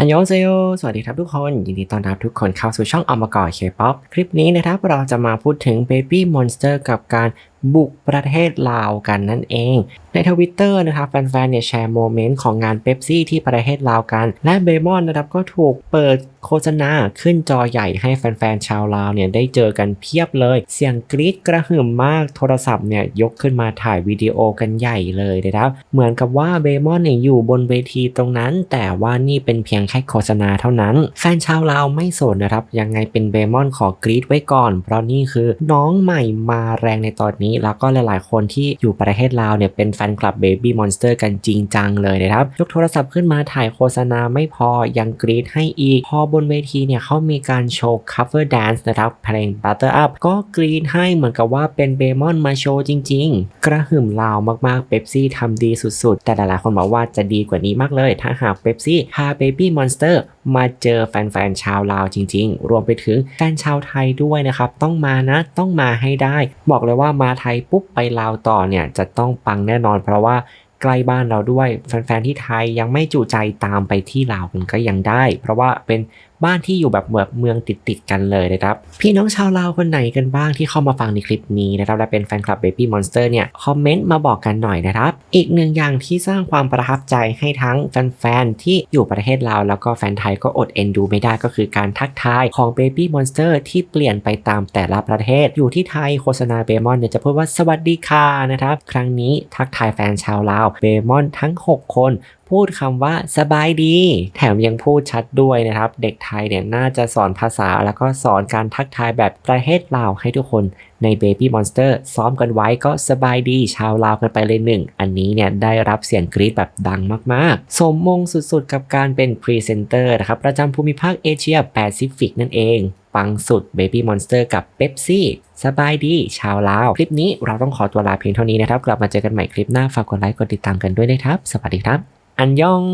อันยองเซโยสวัสดีครับทุกคน ยินดีต้อนรับทุกคนเข้าสู่ช่องอมกอเคป๊อปคลิปนี้นะครับเราจะมาพูดถึง Baby Monster กับการ บุกประเทศลาวกันนั่นเอง ในทวิตเตอร์นะครับแฟนๆเนี่ยแชร์โมเมนต์ของงานเ e ปซี่ที่ประเทศลาวกัน และเบมอนนะครับก็ถูกเปิดโฆษณาขึ้นจอใหญ่ให้แฟนๆชาวลาวเนี่ยได้เจอกันเพียบเลย เสียงกรี๊ดกระหึ่มมากโทรศัพท์เนี่ยยกขึ้นมาถ่ายวิดีโอกันใหญ่เลยนะครับเหมือนกับว่าเบมอนเนี่ยอยู่บนเวทีตรงนั้น แต่ว่านี่เป็นเพียงแค่โฆษณาเท่านั้น แฟนชาวลาวไม่สนนะครับยังไงเป็นเบมอนขอกรี๊ดไว้ก่อน เพราะนี่คือน้องใหม่มาแรงในตอนนี้แล้วก็หลายๆ คนที่อยู่ประเทศลาวเนี่ยเป็นแฟนคลับ Baby Monster กันจริงจังเลยนะครับ ยกโทรศัพท์ขึ้นมาถ่ายโฆษณาไม่พอยังกรี๊ดให้อีก พอบนเวทีเนี่ยเขามีการโชว์ cover dance นะครับเพลง Butter Up ก็กรี๊ดให้เหมือนกับว่าเป็นเบมอนมาโชว์จริง ๆ กระหึ่มลาวมากๆเ e ปซี่ทำดีสุดๆ แต่หลายๆ คนบอกว่าจะดีกว่านี้มากเลย ถ้าหากเ e ปซี่พา Baby Monster มาเจอแฟนๆชาวลาวจริง ๆ รวมไปถึงแฟนชาวไทยด้วยนะครับ ต้องมานะ ต้องมาให้ได้ บอกเลยว่ามาไทยปุ๊บไปลาวต่อเนี่ยจะต้องปังแน่นอน เพราะว่าใกล้บ้านเราด้วยแฟนๆที่ไทยยังไม่จุใจตามไปที่ลาวกันก็ยังได้ เพราะว่าเป็น บ้านที่อยู่แบบเมืองติดๆกันเลยนะครับ พี่น้องชาวลาวคนไหนกันบ้างที่เข้ามาฟังในคลิปนี้นะครับและเป็นแฟนคลับ Baby Monster เนี่ยคอมเมนต์มาบอกกันหน่อยนะครับ อีกหนึ่งอย่างที่สร้างความประทับใจให้ทั้งแฟนๆที่อยู่ประเทศลาวแล้วก็แฟนไทยก็อดเอ็นดูไม่ได้ก็คือการทักทายของ Baby Monster ที่เปลี่ยนไปตามแต่ละประเทศ อยู่ที่ไทยโฆษณาเบมอนเนี่ยจะพูดว่าสวัสดีค่ะนะครับ ครั้งนี้ทักทายแฟนชาวลาวเบมอนทั้ง 6 คน พูดคำว่าสบายดี แถมยังพูดชัดด้วยนะครับ เด็กไทยเนี่ยน่าจะสอนภาษาแล้วก็สอนการทักทายแบบประเทศลาวให้ทุกคนใน Baby Monster ซ้อมกันไว้ก็สบายดีชาวลาวกันไปเลยหนึ่ง อันนี้เนี่ยได้รับเสียงกรี๊ดแบบดังมาก ๆ สมมงสุด ๆ กับการเป็นพรีเซนเตอร์นะครับ ประจำภูมิภาคเอเชียแปซิฟิกนั่นเอง ปังสุด Baby Monster กับเ e ปซี่สบายดี ชาวลาว คลิปนี้เราต้องขอตัวลาเพียงเท่านี้นะครับ กลับมาเจอกันใหม่คลิปหน้าฝากกดไลค์กดติดตามกันด้วยนะครับ สวัสดีครับ อันยอง